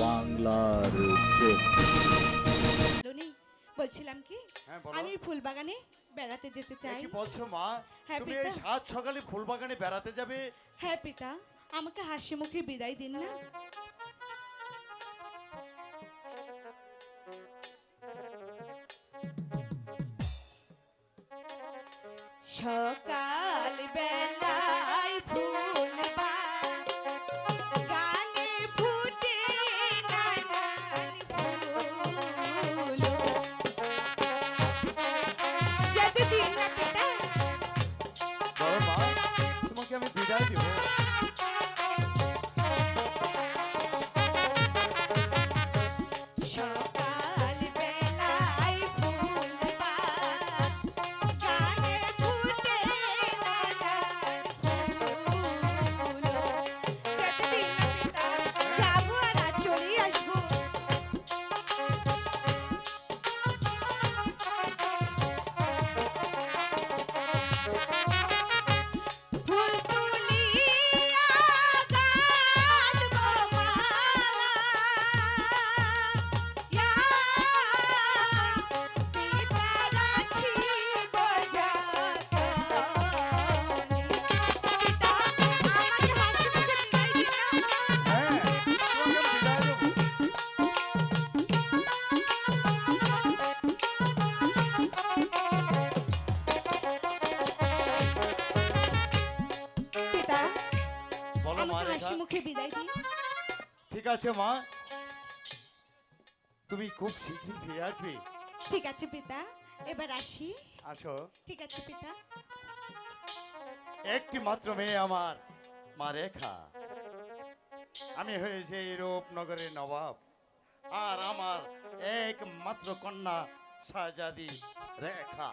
বাংলার বলছিলাম কি? হ্যাঁ, আমি ফুলবাগানে বেড়াতে যেতে চাই। কি বলছো মা? হ্যাঁ, তুমি এই সাত সকালে ফুলবাগানে বেড়াতে যাবে? হ্যাঁ পিতা। আমাকে হাসি মুখে বিদায় দিন না। সকাল মা আমাকে রেখা হাসি মুখে বিদায় দিন ঠিক আছে মা। তুমি খুব শীঘ্রই ফিরে আসবে। ঠিক আছে পিতা। এবার আসি। আসো। ঠিক আছে পিতা। একটি মাত্র মেয়ে আমার মা রেখা। আমি হয়েছে এই রূপনগরের নবাব। আর আমার একমাত্র কন্যা শাহজাদি রেখা।